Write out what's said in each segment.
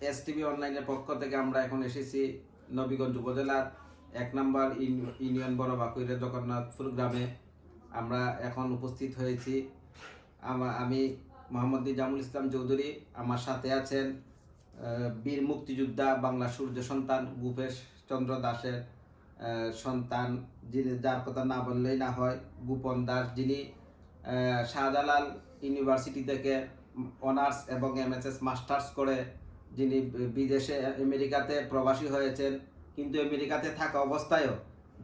S TV অনলাইনের পক্ষ থেকে আমরা এখন এসেছি নবীগঞ্জ উপজেলার এক নম্বর ইউনি- ইউনিয়ন বড় বাকুইরে জগন্নাথপুর গ্রামে। আমরা এখন উপস্থিত হয়েছি। আমা- মোহাম্মদ নিজামুল ইসলাম চৌধুরী, আমার সাথে আছেন বীর মুক্তিযোদ্ধা বাংলা সূর্য সন্তান ভূপেশ চন্দ্র দাসের সন্তান যিনি যার কথা না বললেই না হয়, গোপন দাস যিনি শাহজালাল ইউনিভার্সিটি থেকে অনার্স এবং এমএসএস মাস্টার্স করে যিনি বিদেশে আমেরিকাতে প্রবাসী হয়েছেন, কিন্তু আমেরিকাতে থাকা অবস্থায়ও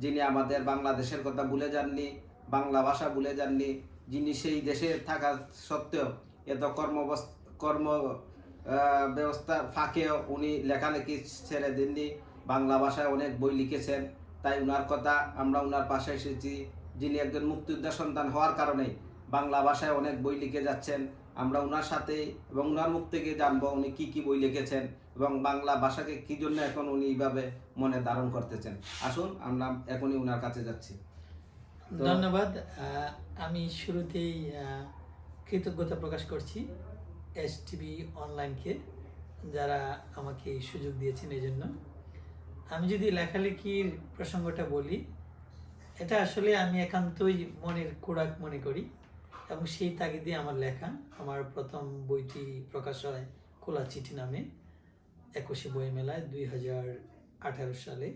যিনি আমাদের বাংলাদেশের কথা ভুলে যাননি, বাংলা ভাষা ভুলে যাননি, যিনি সেই দেশে থাকা সত্ত্বেও এত কর্ম কর্ম ব্যবস্থা ফাঁকেও উনি লেখালেখি ছেড়ে দেননি, বাংলা ভাষায় অনেক বই লিখেছেন, তাই উনার কথা আমরা উনার পাশে এসেছি। যিনি একজন মুক্তিযোদ্ধা সন্তান হওয়ার কারণে বাংলা ভাষায় অনেক বই লিখে যাচ্ছেন আমরা ওনার সাথে এবং ওনার মুখ থেকে জানব উনি কি কি বই লিখেছেন এবং বাংলা ভাষাকে কি জন্য এখন উনি এইভাবে মনে ধারণ করতেছেন। আসুন, আমরা এখনই ওনার কাছে যাচ্ছি। ধন্যবাদ। আমি শুরুতেই কৃতজ্ঞতা প্রকাশ করছি এস টিভি অনলাইনকে, যারা আমাকে এই সুযোগ দিয়েছেন এই জন্য আমি যদি লেখালেখির প্রসঙ্গটা বলি, এটা আসলে আমি একান্তই মনের কোড়াক মনে করি। এবং সেই তাগিদে আমার লেখা, আমার প্রথম বইটি প্রকাশ হয় খোলা চিঠি নামে, একুশে বই মেলায় দুই হাজার আঠারো সালে।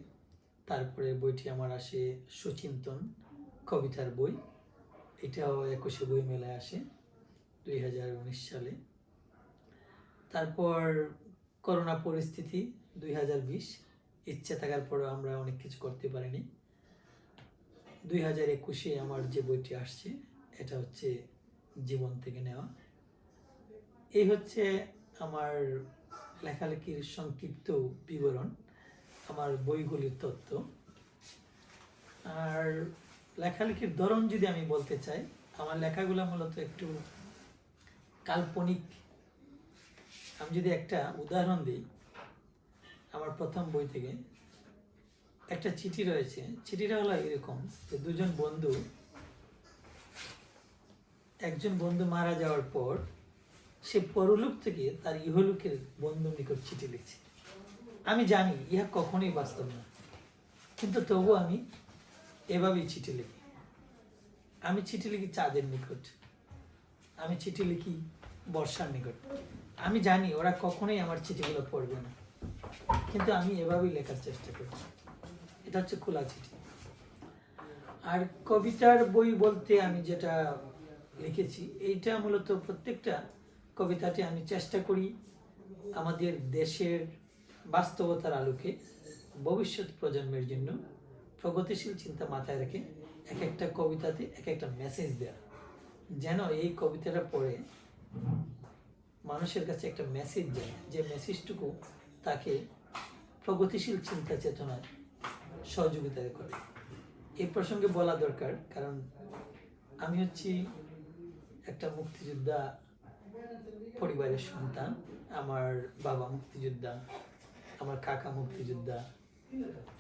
তারপরে বইটি আমার আসে সুচিন্তন কবিতার বই, এটাও একুশে বই মেলায় আসে দুই হাজার উনিশ সালে। তারপর করোনা পরিস্থিতি দুই হাজার বিশ, ইচ্ছে থাকার পরেও আমরা অনেক কিছু করতে পারিনি। দুই হাজার একুশে আমার যে বইটি আসছে এটা হচ্ছে জীবন থেকে নেওয়া। এই হচ্ছে আমার লেখালেখির সংক্ষিপ্ত বিবরণ, আমার বইগুলির তথ্য আর লেখালেখির ধরন যদি আমি বলতে চাই, আমার লেখাগুলো মূলত একটু কাল্পনিক। আমি যদি একটা উদাহরণ দিই, আমার প্রথম বই থেকে, একটা চিঠি রয়েছে। চিঠিটা হলো এরকম যে দুজন বন্ধু একজন বন্ধু মারা যাওয়ার পর সে পরলোক থেকে তার ইহলোকের বন্ধুর নিকট চিঠি লিখছে। আমি জানি ইহা কখনোই বাস্তব না, কিন্তু তবু আমি এভাবেই চিঠি লিখি। আমি চিঠি লিখি চাঁদের নিকট, আমি চিঠি লিখি বর্ষার নিকট। আমি জানি ওরা কখনোই আমার চিঠিগুলো পড়বে না, কিন্তু আমি এভাবেই লেখার চেষ্টা করি। এটা হচ্ছে খোলা চিঠি। আর কবিতার বই বলতে আমি যেটা লিখেছি। এইটা মূলত প্রত্যেকটা কবিতাটি আমি চেষ্টা করি আমাদের দেশের বাস্তবতার আলোকে ভবিষ্যৎ প্রজন্মের জন্য প্রগতিশীল চিন্তা মাথায় রেখে এক একটা কবিতাতে এক একটা মেসেজ দেওয়া যেন এই কবিতাটা পড়ে মানুষের কাছে একটা মেসেজ যায়, যে মেসেজটুকু তাকে প্রগতিশীল চিন্তা চেতনায় সহযোগিতা করে। এই প্রসঙ্গে বলা দরকার, কারণ আমি হচ্ছি একটা মুক্তিযোদ্ধা পরিবারের সন্তান, আমার বাবা মুক্তিযোদ্ধা, আমার কাকা মুক্তিযোদ্ধা।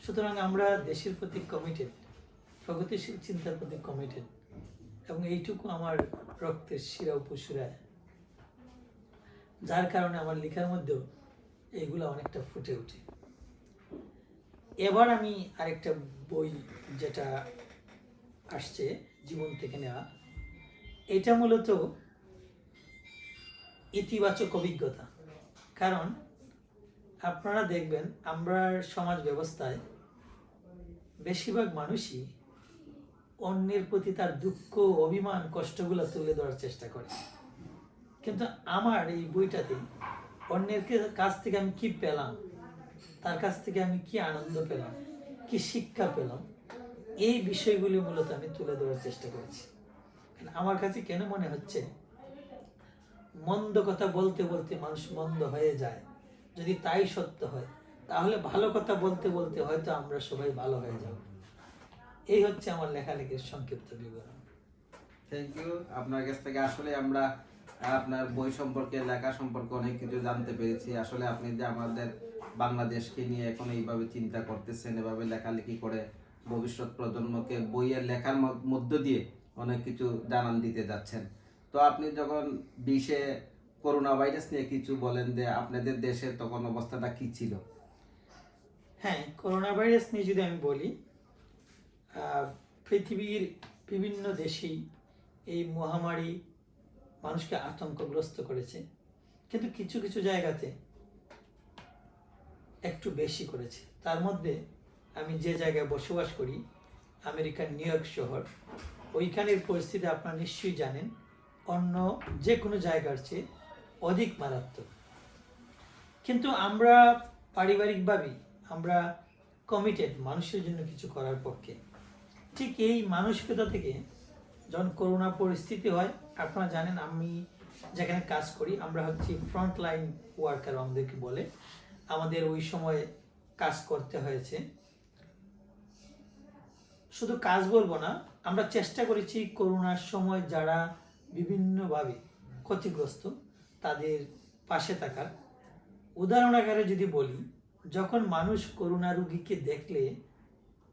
সুতরাং আমরা দেশের প্রতি কমিটেড প্রগতিশীল চিন্তার প্রতি কমিটেড এবং এইটুকু আমার রক্তের শিরা উপশিরায় যার কারণে আমার লেখার মধ্যেও এইগুলো অনেকটা ফুটে ওঠে। এবার আমি আরেকটা বই যেটা আসছে জীবন থেকে নেওয়া এটা মূলত ইতিবাচক অভিজ্ঞতা। কারণ আপনারা দেখবেন আমরা সমাজ ব্যবস্থায় বেশিরভাগ মানুষই অন্যের প্রতি তার দুঃখ, অভিমান, কষ্টগুলো তুলে ধরার চেষ্টা করে। কিন্তু আমার এই বইটাতে অন্যের কাছ থেকে আমি কি পেলাম, তার কাছ থেকে আমি কি আনন্দ পেলাম, কি শিক্ষা পেলাম, এই বিষয়গুলি মূলত আমি তুলে ধরার চেষ্টা করেছি। আমার কাছে কেন মনে হচ্ছে? মন্দ কথা বলতে বলতে মানুষ মন্দ হয়ে যায়। যদি তাই সত্য হয়, তাহলে ভালো কথা বলতে বলতে হয়তো আমরা সবাই ভালো হয়ে যাব। এই হচ্ছে আমার লেখালেখির সংক্ষিপ্ত বিবরণ। থ্যাংক ইউ আপনার কাছ থেকে আসলে আমরা, আপনার বই সম্পর্কে, লেখা সম্পর্কে অনেক কিছু জানতে পেরেছি। আসলে আপনি যে আমাদের বাংলাদেশকে নিয়ে এখন এইভাবে চিন্তা করতেছেন, এভাবে লেখালেখি করে ভবিষ্যৎ প্রজন্মকে বইয়ের লেখার মধ্য- দিয়ে অনেক কিছু জানান দিতে যাচ্ছেন। তো আপনি যখন বিশে করোনা ভাইরাস নিয়ে কিছু বলেন যে আপনাদের দেশে তখন অবস্থাটা কি ছিল? হ্যাঁ করোনা ভাইরাস নিয়ে যদি আমি বলি পৃথিবীর বিভিন্ন দেশেই এই মহামারী মানুষকে আতঙ্কগ্রস্ত করেছে। কিন্তু কিছু কিছু জায়গাতে একটু বেশি করেছে। তার মধ্যে আমি যে জায়গায় বসবাস করি, আমেরিকার নিউ ইয়র্ক শহর ওইখানের পরিস্থিতি আপনারা নিশ্চয়ই জানেন। অন্য যে কোনো জায়গার চেয়ে অধিক মারাত্মক। কিন্তু আমরা পারিবারিকভাবেই, আমরা কমিটেড মানুষের জন্য কিছু করার পক্ষে। ঠিক এই মানসিকতা থেকে যখন করোনা পরিস্থিতি হয়, আপনারা জানেন আমি যেখানে কাজ করি, আমরা হচ্ছি ফ্রন্ট লাইন ওয়ার্কার আমাদেরকে বলে, আমাদের ওই সময় কাজ করতে হয়েছে। শুধু কাজ বলব না, আমরা চেষ্টা করেছি করোনার সময় যারা বিভিন্নভাবে ক্ষতিগ্রস্ত তাদের পাশে থাকার। উদাহরণ আকারে যদি বলি, যখন মানুষ করোনা রুগীকে দেখলে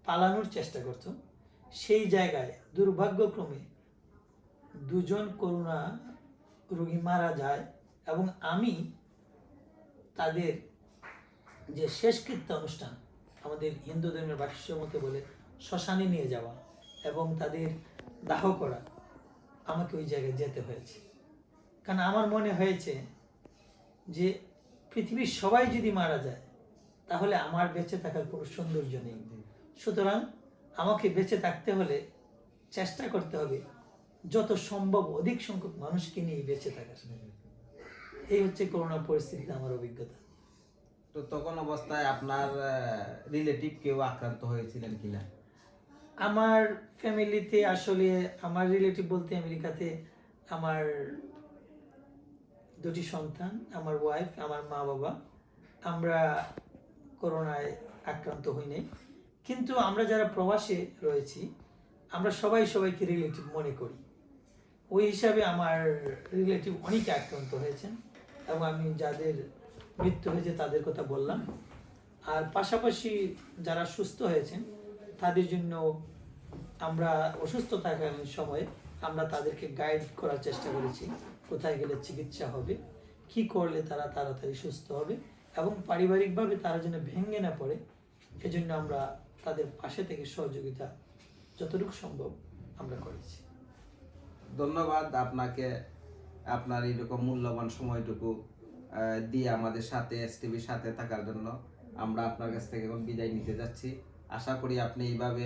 পালানোর চেষ্টা করত, সেই জায়গায় দুর্ভাগ্যক্রমে দুজন করোনা রুগী মারা যায় এবং আমি তাদের যে শেষকৃত্য অনুষ্ঠান, আমাদের হিন্দু ধর্মের ভাষ্য মতে বলে শ্মশানে নিয়ে যাওয়া এবং তাদের দাহ করা আমাকে ওই জায়গায় যেতে হয়েছে। কারণ আমার মনে হয়েছে যে পৃথিবীর সবাই যদি মারা যায়, তাহলে আমার বেঁচে থাকার কোনো সৌন্দর্য নেই। সুতরাং আমাকে বেঁচে থাকতে হলে চেষ্টা করতে হবে যত সম্ভব অধিক সংখ্যক মানুষকে নিয়ে বেঁচে থাকার। এই হচ্ছে করোনা পরিস্থিতিতে আমার অভিজ্ঞতা। তো তখন অবস্থায় আপনার রিলেটিভ কেউ আক্রান্ত হয়েছিলেন কিনা? আমার ফ্যামিলিতে আসলে, আমার রিলেটিভ বলতে আমেরিকাতে আমার দুটি সন্তান, আমার ওয়াইফ, আমার মা বাবা। আমরা করোনায় আক্রান্ত হই নাই। কিন্তু আমরা যারা প্রবাসে রয়েছি, আমরা সবাই সবাইকে রিলেটিভ মনে করি। ওই হিসাবে আমার রিলেটিভ অনেকে আক্রান্ত হয়েছেন এবং আমি যাদের মৃত্যু হয়েছে তাদের কথা বললাম। আর পাশাপাশি যারা সুস্থ হয়েছেন তাদের জন্য আমরা অসুস্থ থাকাকালীন সময়ে আমরা তাদেরকে গাইড করার চেষ্টা করেছি, কোথায় গেলে চিকিৎসা হবে, কি করলে তারা তাড়াতাড়ি সুস্থ হবে এবং পারিবারিকভাবে তারা যেন ভেঙে না পড়ে, এজন্য আমরা তাদের পাশে থেকে সহযোগিতা যতটুকু সম্ভব আমরা করেছি। ধন্যবাদ আপনাকে আপনার এইরকম মূল্যবান সময়টুকু দিয়ে আমাদের সাথে এস সাথে থাকার জন্য। আমরা আপনার কাছ থেকে এখন বিদায় নিতে যাচ্ছি। আশা করি আপনি এইভাবে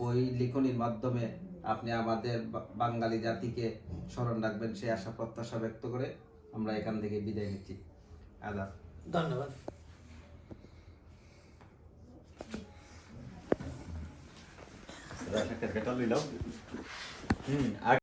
বই লিখনির মাধ্যমে আপনি আমাদের বাঙালি জাতিকে স্মরণ রাখবেন সেই আশা প্রত্যাশা ব্যক্ত করে আমরা এখান থেকে বিদায় নিচ্ছি। আদা ধন্যবাদ। হম